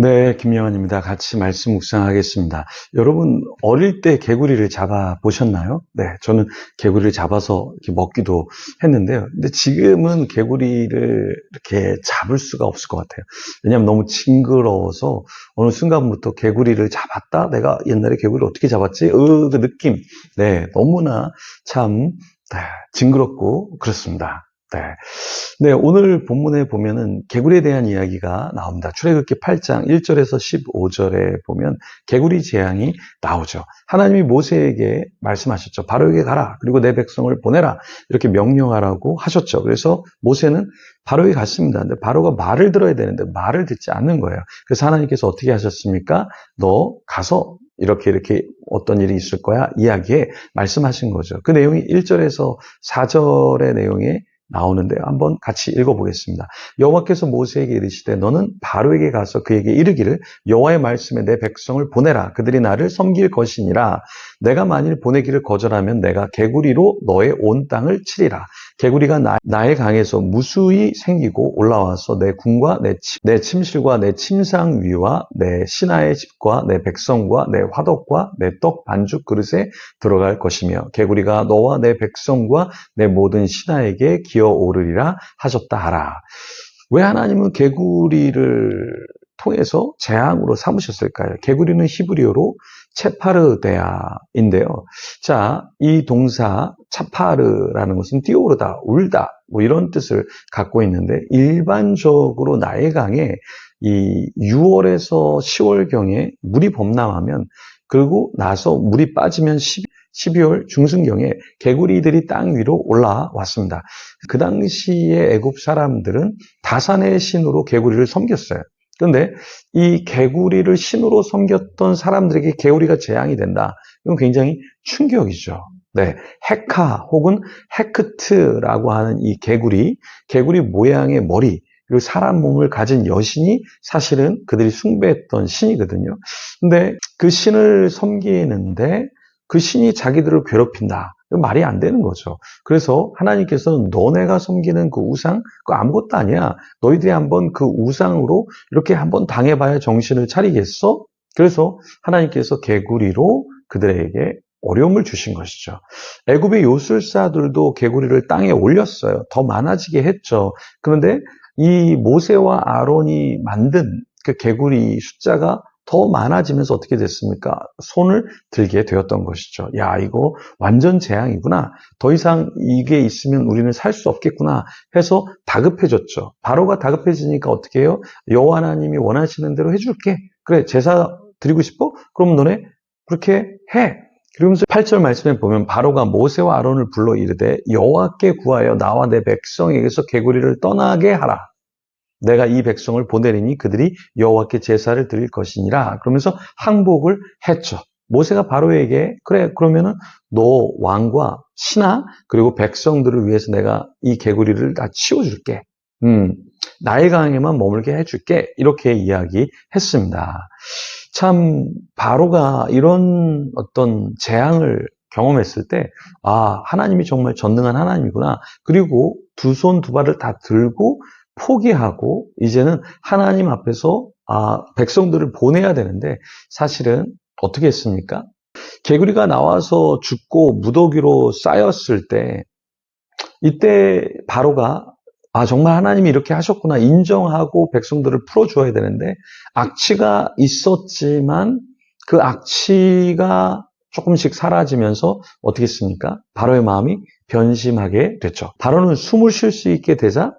네, 김영환입니다. 같이 말씀 묵상하겠습니다. 여러분, 어릴 때 개구리를 잡아 보셨나요? 네, 저는 개구리를 잡아서 먹기도 했는데요. 근데 지금은 개구리를 이렇게 잡을 수가 없을 것 같아요. 왜냐하면 너무 징그러워서 어느 순간부터 개구리를 잡았다? 내가 옛날에 개구리를 어떻게 잡았지? 으, 그 느낌. 네, 너무나 참 네, 징그럽고 그렇습니다. 네. 네, 오늘 본문에 보면은 개구리에 대한 이야기가 나옵니다. 출애굽기 8장 1절에서 15절에 보면 개구리 재앙이 나오죠. 하나님이 모세에게 말씀하셨죠. 바로에게 가라. 그리고 내 백성을 보내라. 이렇게 명령하라고 하셨죠. 그래서 모세는 바로에게 갔습니다. 근데 바로가 말을 들어야 되는데 말을 듣지 않는 거예요. 그래서 하나님께서 어떻게 하셨습니까? 너 가서 이렇게 이렇게 어떤 일이 있을 거야 이야기에 말씀하신 거죠. 그 내용이 1절에서 4절의 내용에 나오는데요. 한번 같이 읽어보겠습니다. 여호와께서 모세에게 이르시되 너는 바로에게 가서 그에게 이르기를 여호와의 말씀에 내 백성을 보내라. 그들이 나를 섬길 것이니라. 내가 만일 보내기를 거절하면 내가 개구리로 너의 온 땅을 치리라. 개구리가 나, 의 강에서 무수히 생기고 올라와서 내 궁과 내, 침, 내 침실과 내 침상 위와 내 신하의 집과 내 백성과 내 화덕과 내 떡 반죽 그릇에 들어갈 것이며 개구리가 너와 내 백성과 내 모든 신하에게 기어 오르리라 하셨다 하라. 왜 하나님은 개구리를 통해서 재앙으로 삼으셨을까요? 개구리는 히브리어로 체파르데아인데요. 자, 이 동사 차파르라는 것은 뛰어오르다, 울다, 뭐 이런 뜻을 갖고 있는데 일반적으로 나의 강에 이 6월에서 10월경에 물이 범람하면 그리고 나서 물이 빠지면 10, 12월 중순경에 개구리들이 땅 위로 올라왔습니다. 그 당시에 애굽 사람들은 다산의 신으로 개구리를 섬겼어요. 그런데 이 개구리를 신으로 섬겼던 사람들에게 개구리가 재앙이 된다. 이건 굉장히 충격이죠. 네. 헤카 혹은 헤크트라고 하는 이 개구리, 개구리 모양의 머리, 그리고 사람 몸을 가진 여신이 사실은 그들이 숭배했던 신이거든요. 근데 그 신을 섬기는데 그 신이 자기들을 괴롭힌다. 말이 안 되는 거죠. 그래서 하나님께서는 너네가 섬기는 그 우상, 그 아무것도 아니야. 너희들이 한번 그 우상으로 이렇게 한번 당해봐야 정신을 차리겠어? 그래서 하나님께서 개구리로 그들에게 어려움을 주신 것이죠. 애굽의 요술사들도 개구리를 땅에 올렸어요. 더 많아지게 했죠. 그런데 이 모세와 아론이 만든 그 개구리 숫자가 더 많아지면서 어떻게 됐습니까? 손을 들게 되었던 것이죠. 야, 이거 완전 재앙이구나. 더 이상 이게 있으면 우리는 살 수 없겠구나 해서 다급해졌죠. 바로가 다급해지니까 어떻게 해요? 여호와 하나님이 원하시는 대로 해줄게. 그래, 제사 드리고 싶어? 그럼 너네 그렇게 해. 그러면서 8절 말씀에 보면 바로가 모세와 아론을 불러 이르되 여호와께 구하여 나와 내 백성에게서 개구리를 떠나게 하라. 내가 이 백성을 보내리니 그들이 여호와께 제사를 드릴 것이니라. 그러면서 항복을 했죠. 모세가 바로에게 그래 그러면은 너 왕과 신하 그리고 백성들을 위해서 내가 이 개구리를 다 치워줄게. 음, 나의 강에만 머물게 해줄게. 이렇게 이야기했습니다. 참 바로가 이런 어떤 재앙을 경험했을 때, 아, 하나님이 정말 전능한 하나님이구나. 그리고 두 손 두 발을 다 들고 포기하고 이제는 하나님 앞에서 아, 백성들을 보내야 되는데 사실은 어떻게 했습니까? 개구리가 나와서 죽고 무더기로 쌓였을 때 이때 바로가 아 정말 하나님이 이렇게 하셨구나 인정하고 백성들을 풀어주어야 되는데 악취가 있었지만 그 악취가 조금씩 사라지면서 어떻게 했습니까? 바로의 마음이 변심하게 됐죠. 바로는 숨을 쉴 수 있게 되자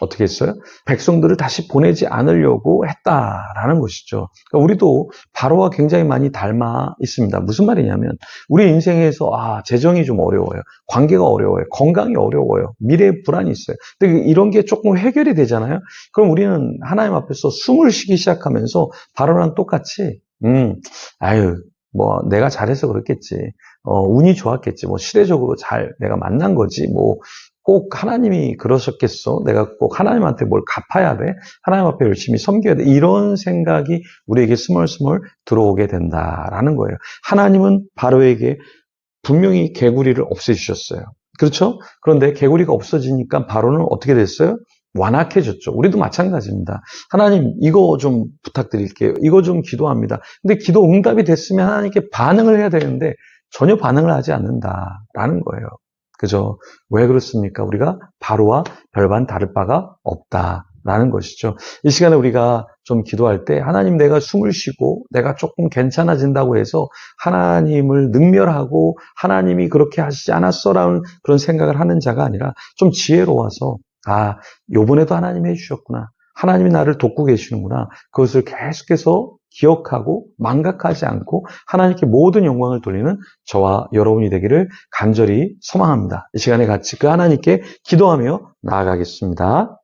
어떻게 했어요? 백성들을 다시 보내지 않으려고 했다라는 것이죠. 그러니까 우리도 바로와 굉장히 많이 닮아 있습니다. 무슨 말이냐면 우리 인생에서 아 재정이 좀 어려워요, 관계가 어려워요, 건강이 어려워요, 미래에 불안이 있어요. 근데 이런 게 조금 해결이 되잖아요. 그럼 우리는 하나님 앞에서 숨을 쉬기 시작하면서 바로랑 똑같이 음 아유 뭐 내가 잘해서 그렇겠지. 어, 운이 좋았겠지. 뭐 시대적으로 잘 내가 만난 거지. 뭐 꼭 하나님이 그러셨겠어? 내가 꼭 하나님한테 뭘 갚아야 돼? 하나님 앞에 열심히 섬겨야 돼? 이런 생각이 우리에게 스멀스멀 들어오게 된다라는 거예요. 하나님은 바로에게 분명히 개구리를 없애주셨어요. 그렇죠? 그런데 개구리가 없어지니까 바로는 어떻게 됐어요? 완악해졌죠. 우리도 마찬가지입니다. 하나님, 이거 좀 부탁드릴게요. 이거 좀 기도합니다. 근데 기도 응답이 됐으면 하나님께 반응을 해야 되는데 전혀 반응을 하지 않는다라는 거예요. 그죠? 왜 그렇습니까? 우리가 바로와 별반 다를 바가 없다 라는 것이죠. 이 시간에 우리가 좀 기도할 때 하나님 내가 숨을 쉬고 내가 조금 괜찮아진다고 해서 하나님을 능멸하고 하나님이 그렇게 하시지 않았어라는 그런 생각을 하는 자가 아니라 좀 지혜로워서 아, 요번에도 하나님이 해주셨구나. 하나님이 나를 돕고 계시는구나. 그것을 계속해서 기억하고 망각하지 않고 하나님께 모든 영광을 돌리는 저와 여러분이 되기를 간절히 소망합니다. 이 시간에 같이 그 하나님께 기도하며 나아가겠습니다.